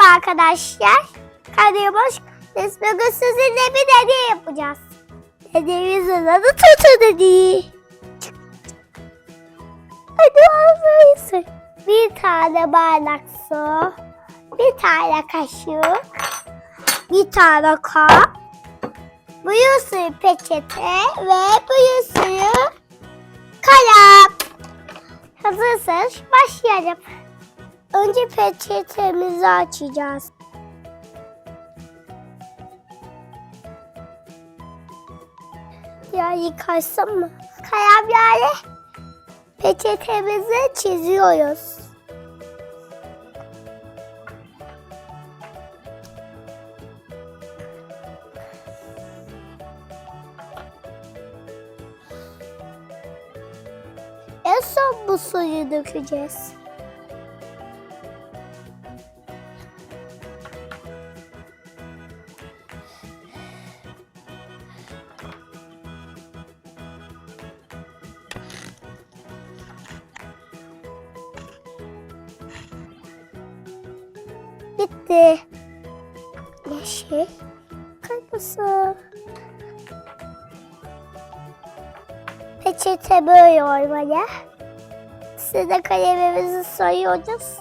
Merhaba arkadaşlar. Karaboş biz bugün sizinle bir deney yapacağız. Deneyimizin adı Tutu Deneyi. Hadi hazırız. Bir tane bardak su, bir tane kaşık, bir tane kap, buyu suyu peçete ve buyu suyu kalem. Hazırsanız başlayalım. Önce peçetemizi açacağız. Ya yıkarsam mı? Yani peçetemizi çiziyoruz. En son bu suyu dökeceğiz. Bitti. Yeşil. Kırmızı. Peçete böyle olmalı. Size kalemimizi soyuyoruz.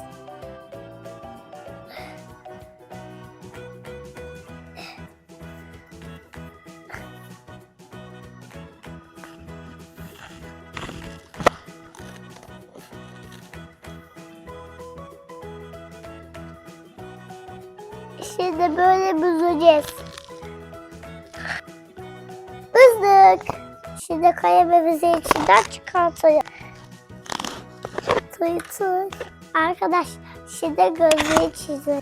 Şimdi böyle büzeceğiz. Büzdük. Şimdi kalemimizi içinden çıkartacağız. Tıy tıy. Arkadaşlar şimdi gözlüğü çizelim.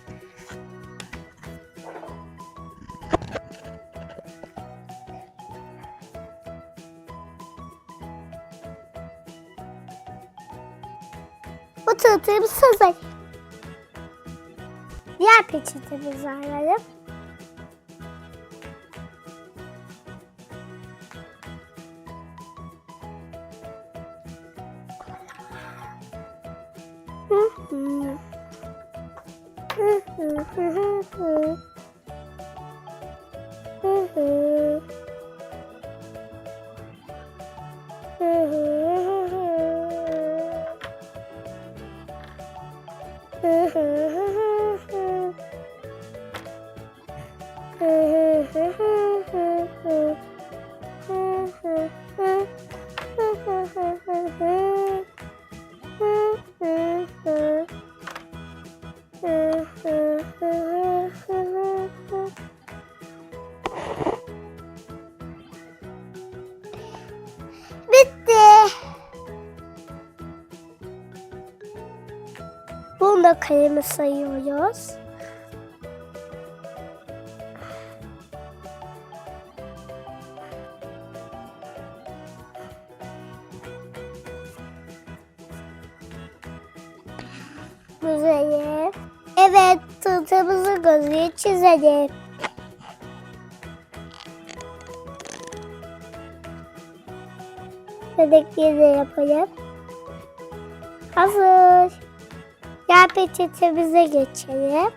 Bu tığtığımız hazır. Diğer peçetemizi alalım. Hı hı. Hı hı hı hı Bunu da kalemi sayıyoruz. Güzel. Evet, tırtımızı gözüne çizelim. Dedekliği de yapalım. Hazır. Gel peçetemize geçelim.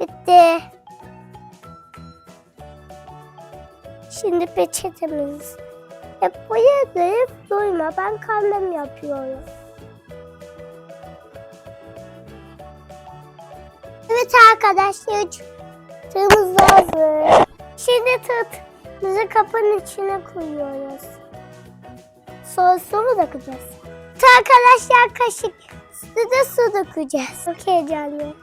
Bitti. Şimdi peçetemiz. Hep boyayıp doyma. Ben kalem yapıyorum. Evet arkadaşlar tığımız hazır. Şimdi tığımızı kapının içine koyuyoruz. Sonra dökeceğiz. Arkadaşlar kaşık üstüne su dökeceğiz. Çok heyecanlı.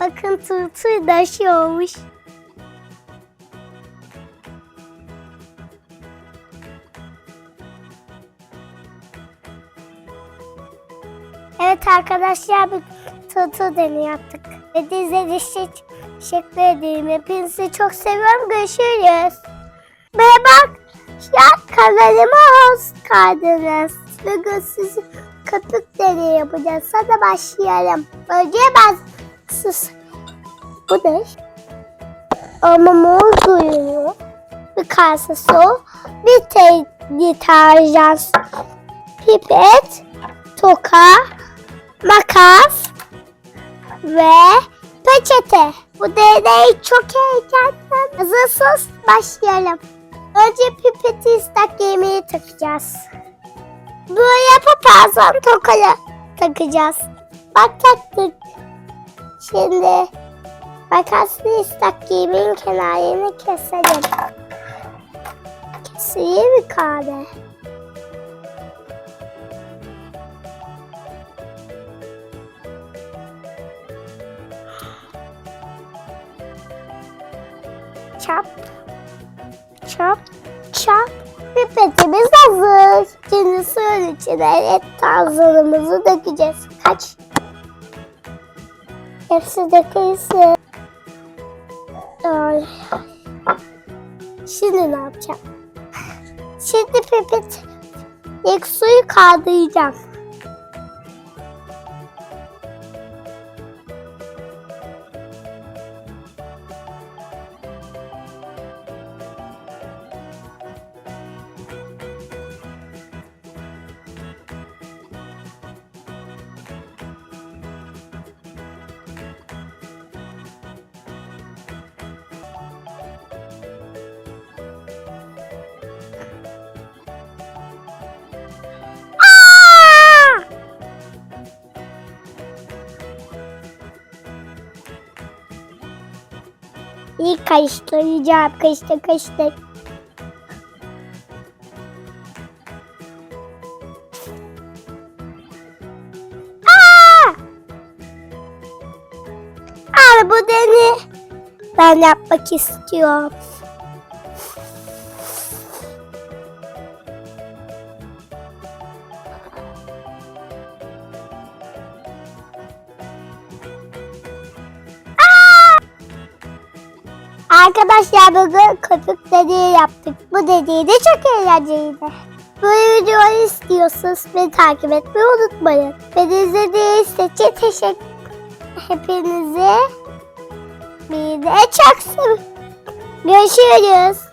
Bakın tırtıl da şey olmuş. Evet arkadaşlar bir tırtıl deneyi yaptık. Ve de teşekkür ederim. Hepinizi çok seviyorum. Görüşürüz. Ve bak ya kanalıma hoş geldiniz. Bugün sizi köpük deneyi yapacağız. Hadi başlayalım. Önce ben sus. Bu ne? Ama mor duyuyor. Bir kase su. Bir te deterjan. Pipet. Toka. Makas. Ve peçete. Bu deney çok heyecanlı. Hazırsınız başlayalım. Önce pipeti ıslak yemeği takacağız. Böyle yapıp ağzına tokayı takacağız. Bak taktık. Şimdi makaslı ıslak yemeğin kenarını keselim. Keseyim mi kare? Çap. Çap. Çap. Pipetimiz hazır. Şimdi suyun içine et tarzlarımızı dökeceğiz. Hepsi dökülsün. Ay. Şimdi ne yapacağım? Şimdi pipet ilk suyu kaldıracağım. İyi. Karıştır karıştır. Aa! Abi bu deni ben yapmak istiyorum. Arkadaşlar bugün köpük dediği yaptık. Bu dediği de çok eğlenceliydi. Böyle videoları istiyorsanız beni takip etmeyi unutmayın. Beni izlediğiniz için teşekkür Hepinize bir de çok sev- Görüşürüz.